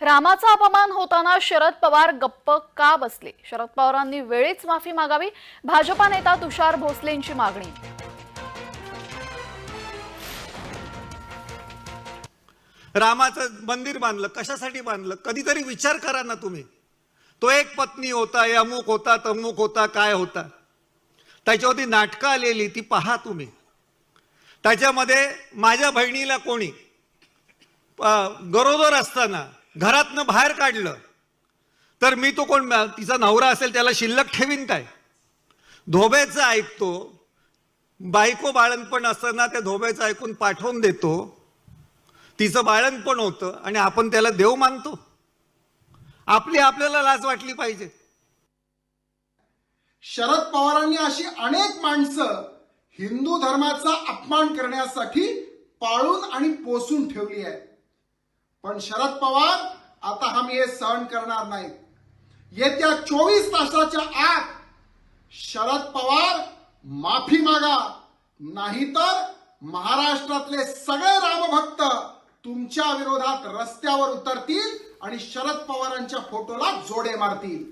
रामाचा अपमान होताना शरद पवार गप्प का बसले? शरद पवारांनी वेळीच माफी मागावी. भाजपा नेता तुषार भोसलेंची मागणी. रामाचं मंदिर बांधलं कशासाठी बांधलं? कधीतरी विचार करा ना तुम्ही. तो एक पत्नी होता अमुक होता तमुक होता काय होता? त्याच्यावरती नाटकं आलेली ती पहा तुम्ही. त्याच्यामध्ये माझ्या बहिणीला कोणी गरोदर असताना घरातनं बाहेर काढलं. तर मी तो कोण तिचा नवरा असेल त्याला शिल्लक ठेवीन काय? धोब्याचं ऐकतो. बायको बाळणपण असताना त्या धोब्याचं ऐकून पाठवून देतो. तिचं बाळणपण होतं आणि आपण त्याला देव मानतो. आपली आपल्याला लाज वाटली पाहिजे. शरद पवारांनी अशी अनेक माणसं हिंदू धर्माचा अपमान करण्यासाठी पाळून आणि पोसून ठेवली आहे पण शरद पवार आता आम्ही हे सहन करणार नाही येत्या चोवीस तासाच्या आत शरद पवार माफी मागा. नाहीतर महाराष्ट्रातले सगळे रामभक्त तुमच्या विरोधात रस्त्यावर उतरतील आणि शरद पवारांच्या फोटोला जोडे मारतील.